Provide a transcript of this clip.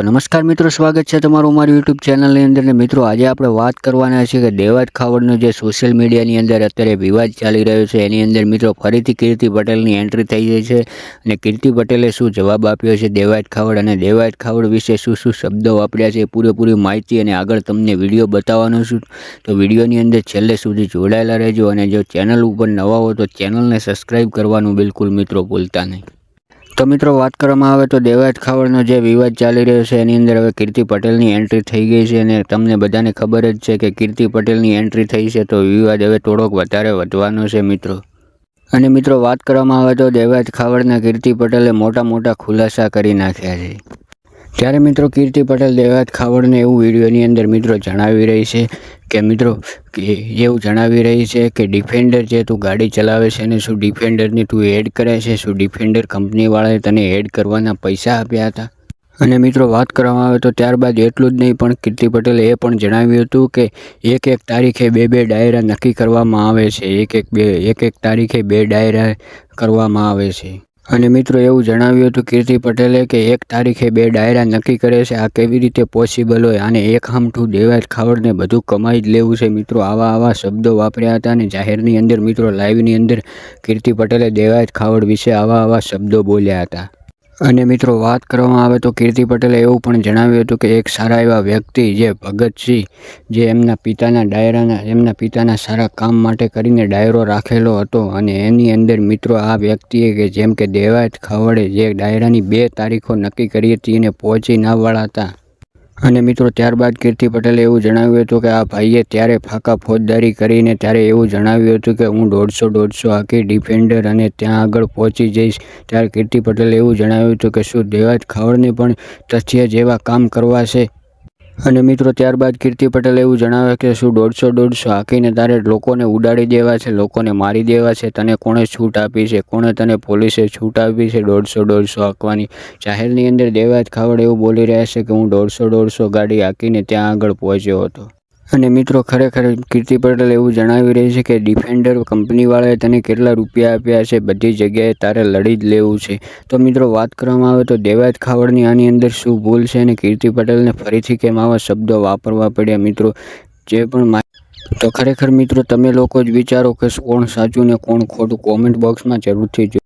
તો નમસ્કાર મિત્રો, સ્વાગત છે તમારું મારું યુટ્યુબ ચેનલની અંદર. ને મિત્રો, આજે આપણે વાત કરવાના છે કે દેવાજ ખાવડનો જે સોશિયલ મીડિયાની અંદર અત્યારે વિવાદ ચાલી રહ્યો છે, એની અંદર મિત્રો ફરીથી કીર્તિ પટેલની એન્ટ્રી થઈ ગઈ છે. અને કીર્તિ પટેલે શું જવાબ આપ્યો છે દેવાજ ખાવડ અને દેવાજ ખાવડ વિશે શું શું શબ્દો વાપર્યા છે એ પૂરેપૂરી માહિતી અને આગળ તમને વીડિયો બતાવવાનો છું. તો વિડીયોની અંદર છેલ્લે સુધી જોડાયેલા રહેજો અને જો ચેનલ ઉપર નવા હો તો ચેનલને સબસ્ક્રાઈબ કરવાનું બિલકુલ મિત્રો ભૂલતા નહીં. તો મિત્રો વાત કરવામાં આવે તો દેવાજ ખાવડનો જે વિવાદ ચાલી રહ્યો છે, એની અંદર હવે કીર્તિ પટેલની એન્ટ્રી થઈ ગઈ છે અને તમને બધાને ખબર જ છે કે કીર્તિ પટેલની એન્ટ્રી થઈ છે તો વિવાદ હવે થોડોક વધારે વધવાનો છે મિત્રો. અને મિત્રો વાત કરવામાં આવે તો દેવાજ ખાવડના કીર્તિ પટેલે મોટા મોટા ખુલાસા કરી નાખ્યા છે. ત્યારે મિત્રો કીર્તિ પટેલ દેવાત ખાવડને એવું વિડીયોની અંદર મિત્રો જણાવી રહી છે કે મિત્રો, કે એવું જણાવી રહી છે કે ડિફેન્ડર જે તું ગાડી ચલાવે છે ને શું ડિફેન્ડરની તું એડ કરે છે, શું ડિફેન્ડર કંપનીવાળાએ તને એડ કરવાના પૈસા આપ્યા હતા? અને મિત્રો વાત કરવામાં આવે તો ત્યારબાદ એટલું જ નહીં, પણ કીર્તિ પટેલે એ પણ જણાવ્યું હતું કે એક એક તારીખે બે બે ડાયરા નક્કી કરવામાં આવે છે. એક એક બે, એક એક તારીખે બે ડાયરા કરવામાં આવે છે. અને મિત્રો એવું જણાવ્યું હતું કીર્તિ પટેલે કે એક તારીખે બે ડાયરા નક્કી કરે છે આ કેવી રીતે પોસિબલ હોય અને એક હામઠું દેવાજ ખાવડને બધું કમાઈ જ લેવું છે. મિત્રો આવા આવા શબ્દો વાપર્યા હતા અને જાહેરની અંદર મિત્રો લાઈવની અંદર કીર્તિ પટેલે દેવાજ ખાવડ વિશે આવા આવા શબ્દો બોલ્યા હતા. અને મિત્રો વાત કરવામાં આવે તો કીર્તિ પટેલે એવું પણ જણાવ્યું હતું કે એક સારા એવા વ્યક્તિ જે ભગતસિંહ, જે એમના પિતાના ડાયરાના, એમના પિતાના સારા કામ માટે કરીને ડાયરો રાખેલો હતો અને એની અંદર મિત્રો આ વ્યક્તિએ કે જેમ કે દેવાયત ખવડે જે ડાયરાની બે તારીખો નક્કી કરી હતી એને પહોંચી ના વળા હતા અને મિત્રો, ત્યારબાદ કીર્તિ પટેલે એવું જણાવ્યું હતું કે આ ભાઈએ ત્યારે ફાંકા ફોજદારી કરીને ત્યારે એવું જણાવ્યું હતું કે હું દોઢસો દોઢસો આખી ડિફેન્ડર અને ત્યાં આગળ પહોંચી જઈશ. ત્યારે કીર્તિ પટેલે એવું જણાવ્યું હતું કે શું દેવાજ ખાવડને પણ તથ્ય જેવા કામ કરવા છે અને મિત્રો, ત્યારબાદ કીર્તિ પટેલ એવું જણાવે કે શું દોઢસો દોઢસો આંકીને તારે લોકોને ઉડાડી દેવા છે, લોકોને મારી દેવા છે, તને કોણે છૂટ આપી છે, કોણે તને પોલીસે છૂટ આપી છે દોઢસો દોઢસો હાંકવાની? જાહેરની અંદર દેવાજ ખાવડ એવું બોલી રહ્યા છે કે હું દોઢસો દોઢસો ગાડી હાંકીને ત્યાં આગળ પહોંચ્યો હતો. અને મિત્રો, ખરેખર કીર્તિ પટેલ એવું જણાવી રહી છે કે ડિફેન્ડર કંપનીવાળાએ તને કેટલા રૂપિયા આપ્યા છે, બધી જગ્યાએ તારે લડી જ લેવું છે. તો મિત્રો, વાત કરવામાં આવે તો દેવાજ ખાવડની આની અંદર શું ભૂલ છે અને કીર્તિ પટેલને ફરીથી કેમ આવા શબ્દો વાપરવા પડ્યા મિત્રો? જે પણ તો ખરેખર મિત્રો, તમે લોકો જ વિચારો કે કોણ સાચું ને કોણ ખોટું કોમેન્ટ બોક્સમાં જરૂરથી જો